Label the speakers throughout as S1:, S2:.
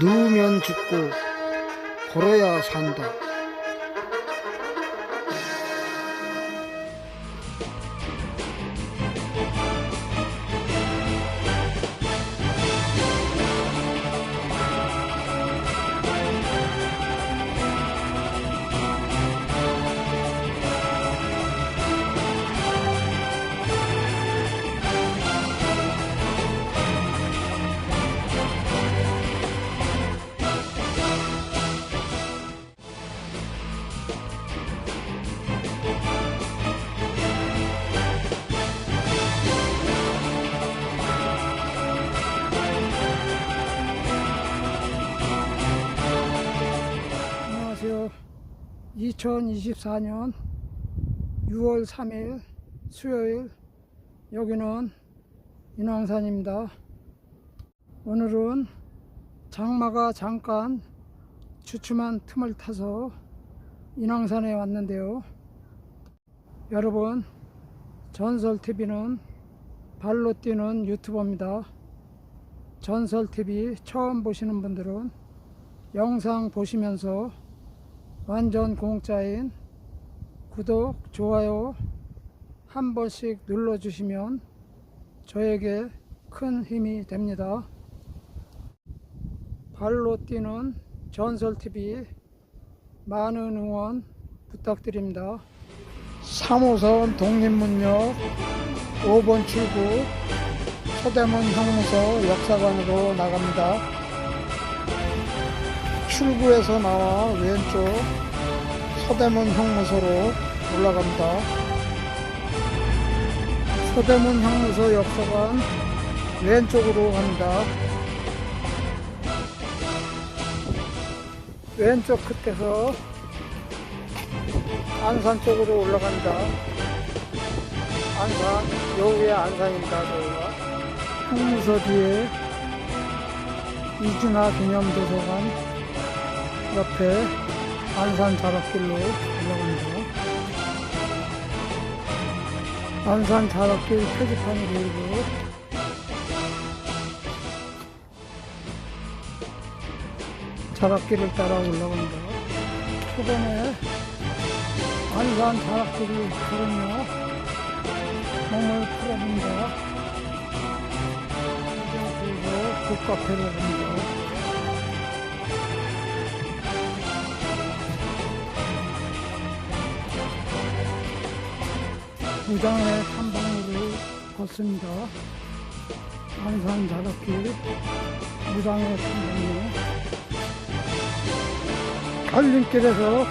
S1: 누우면 죽고 걸어야 산다. 2024년 6월 3일 수요일 여기는 인왕산입니다. 오늘은 장마가 잠깐 주춤한 틈을 타서 인왕산에 왔는데요. 여러분 전설TV는 발로 뛰는 유튜버입니다. 전설TV 처음 보시는 분들은 영상 보시면서 완전 공짜인 구독, 좋아요 한 번씩 눌러주시면 저에게 큰 힘이 됩니다. 발로 뛰는 전설TV 많은 응원 부탁드립니다. 3호선 독립문역 5번 출구 서대문 형무소 역사관으로 나갑니다. 출구에서 나와 왼쪽 서대문 형무소로 올라갑니다. 서대문 형무소 역사관 왼쪽으로 갑니다. 왼쪽 끝에서 안산 쪽으로 올라갑니다. 안산, 여기에 안산입니다. 저희가 형무소 뒤에 이준하 기념도서관 옆에 안산 자락길로 올라갑니다. 안산 자락길 표지판이 보이고 자락길을 따라 올라갑니다. 초반에 안산 자락길을 걸으며 몸을 풀어봅니다. 그리고 북카페로 갑니다. 무장의 탐방로를 걷습니다. 안산 자락길 무장의 탐방로 갈림길에서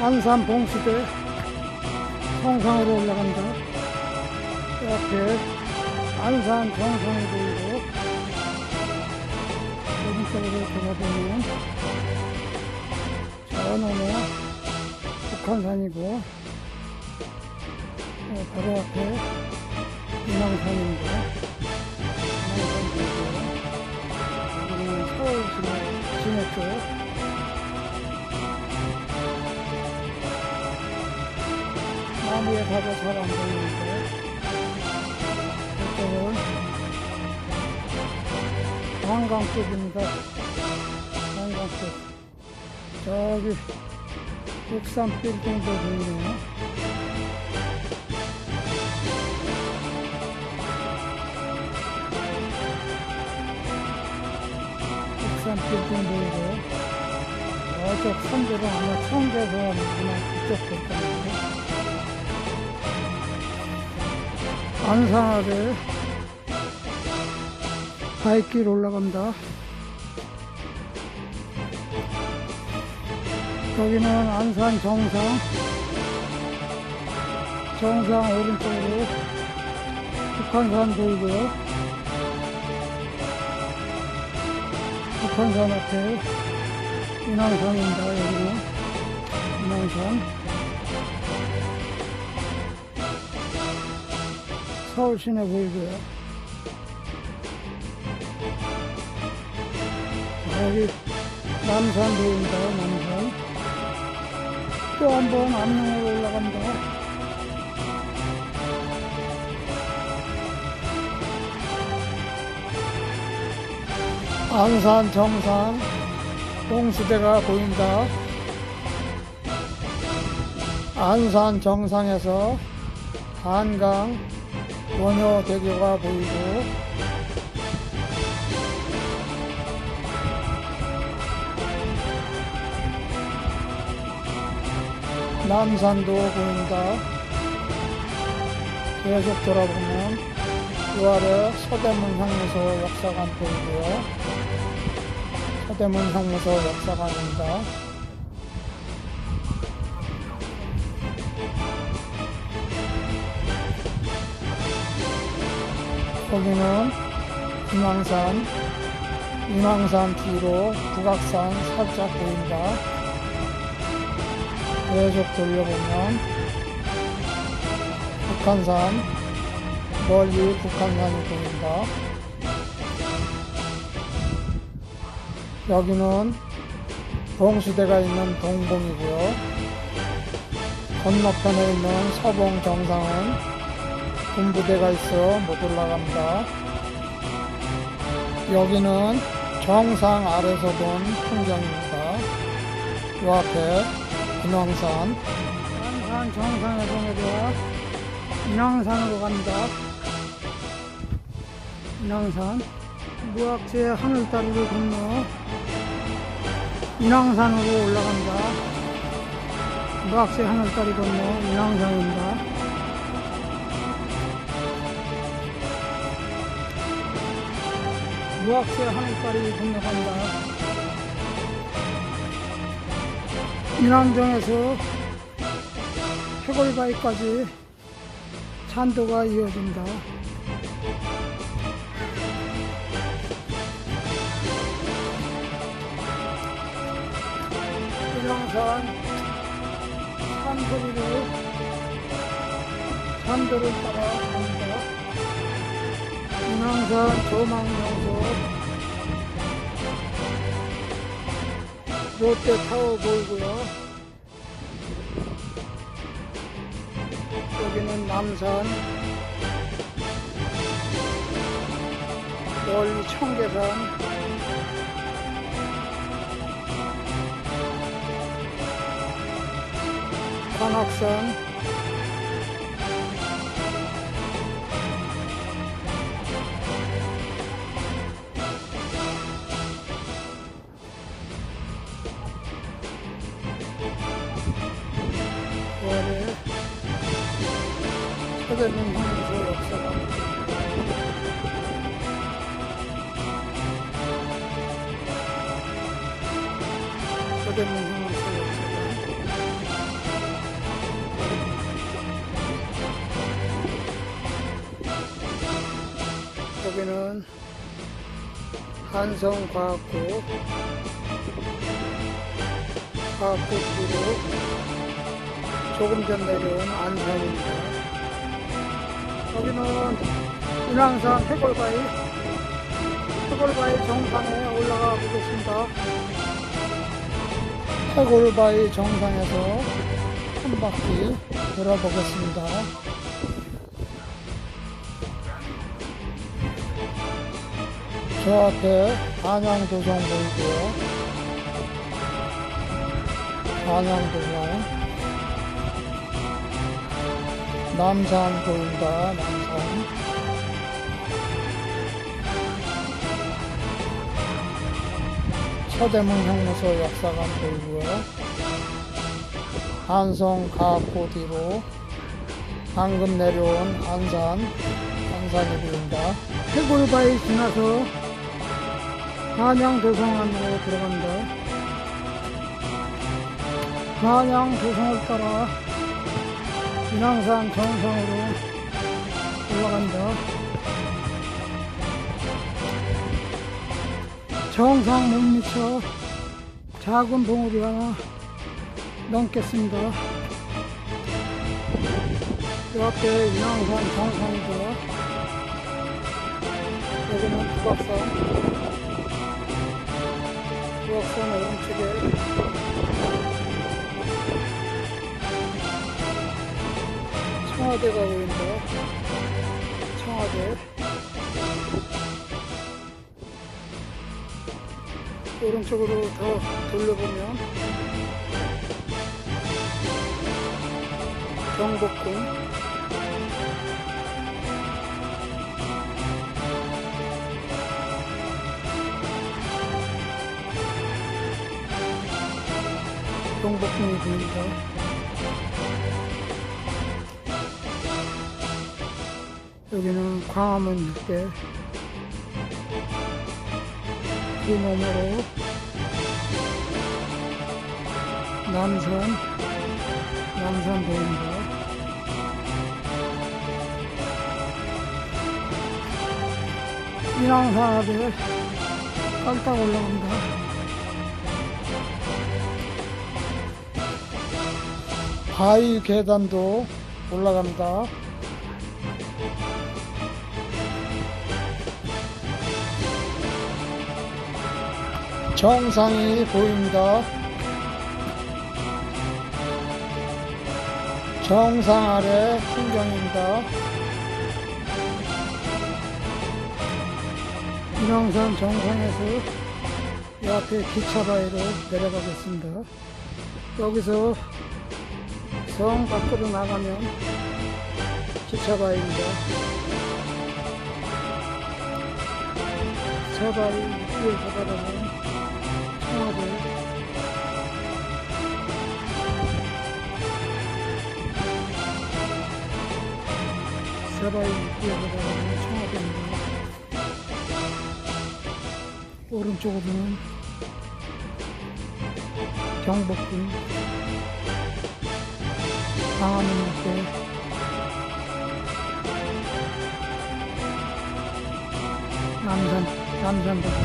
S1: 안산 봉수대 성상으로 올라간다. 옆에 안산 정상이 보이고 오른쪽으로 돌아보면 저 넘어 북한산이고 어, 바로 앞에 인왕산입니다. 인왕산 보이고 여기는 서울 쪽 나무에 봐도 잘안 보이는데 이쪽은 한강 쪽입니다. 한강 쪽 저기 국산 빌딩도 보이네요. 국산 빌딩 보이고 저쪽 선들은 아마 청계서문이나 그쪽 볼 겁니다. 안산 아래 바위길 올라갑니다. 여기는 안산 정상 정상 오른쪽으로 북한산 보이고요. 북한산 앞에 인왕산입니다. 여기는 인왕산 서울 시내 보이고요. 여기 남산 보입니다. 남산. 또 한번 암릉으로 올라갑니다. 안산 정상 홍수대가 보인다. 안산 정상에서 한강 원효대교가 보이고 남산도 보인다. 계속 돌아보면 그 아래 서대문 향무소 역사관 보이고요. 서대문 향무소 역사관입니다. 거기는 인왕산, 인왕산 뒤로 북악산 살짝 보인다. 계속 돌려보면 북한산, 멀리 북한산이 보인다. 여기는 봉수대가 있는 동봉이고요. 건너편에 있는 서봉 정상은 군부대가 있어 못 올라갑니다. 여기는 정상 아래서 본 풍경입니다. 요 앞에 인왕산. 인왕산 정상에서 내려와 인왕산으로 갑니다. 인왕산. 무악지의 하늘다리를 건너 인왕산으로 올라간다. 무악지의 하늘다리 건너 인왕산입니다. 무악지의 하늘다리 건너간다. 인왕정에서 해골바위까지 산도가 이어진다. 인왕산 산소리를 산도를 따라 갑니다. 인왕산 조망명소 롯데타워 보이고요. 여기는 남산, 멀리 청계산, 관악산, 월에 서대문 향에서 역 한성과학고 과학고기로 조금 전 내려온 안산입니다. 여기는 인왕산 해골바위, 해골바위 정상에 올라가 보겠습니다. 해골바위 정상에서 한 바퀴 돌아보겠습니다. 저 앞에 안양도성 보이고요. 안양도성. 남산 보인다, 남산. 서대문 형무소 역사관 보이고요. 한성 가포 뒤로 방금 내려온 안산, 안산이 보인다. 해골바위 지나서 한양 도성 안으로 들어간다. 한양 도성을 따라 인왕산 정상으로 올라간다. 정상 못 미쳐 작은 봉우리 하나 넘겠습니다. 이 앞에 인왕산 정상이고요. 여기는 북악산. 북악산 오른쪽에 청와대가 보인다. 청와대. 오른쪽으로 더 돌려보면 경복궁 경복궁이 보입니다. 여기는 광화문 일대 그 너머로 남산 남산 보입니다. 인왕산 아래 깔딱 올라갑니다. 바위 계단도 올라갑니다. 정상이 보입니다. 정상 아래 풍경입니다. 인왕산 정상에서 이 앞에 기차바위로 내려가겠습니다. 여기서 성 밖으로 나가면 기차바위입니다. 기차바위 위에서 바라보면 청와대 기차바위 위에서 바라보면 청와대입니다. 오른쪽으로는 경복궁 광화문 일대 남산 남산도 보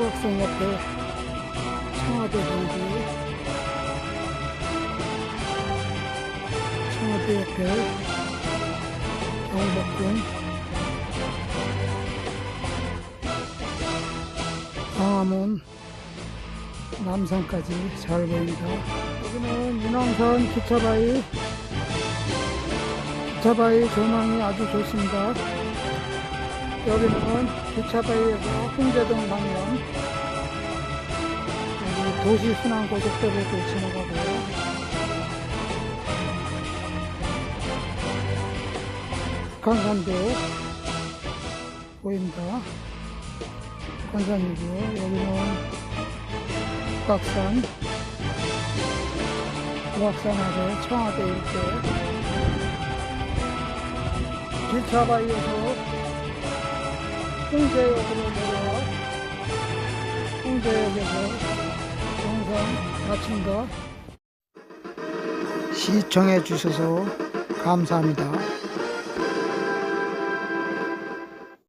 S1: 후각산 옆에 청와대 보이고 청와대 옆에 경복궁. 광화문 남산까지 잘 보입니다. 여기는 인왕산 기차바위. 기차바위 조망이 아주 좋습니다 여기는 기차바위에서 홍대동 방면 여기 도시순환고속도로도 지나가고요 북한산도 보입니다. 북한산이고요. 여기는 북악산, 북악산 아래 청와대 일대 기차바위에서 홍제역으로 내려와 홍제역에서 영상 마칩니다. 시청해 주셔서 감사합니다.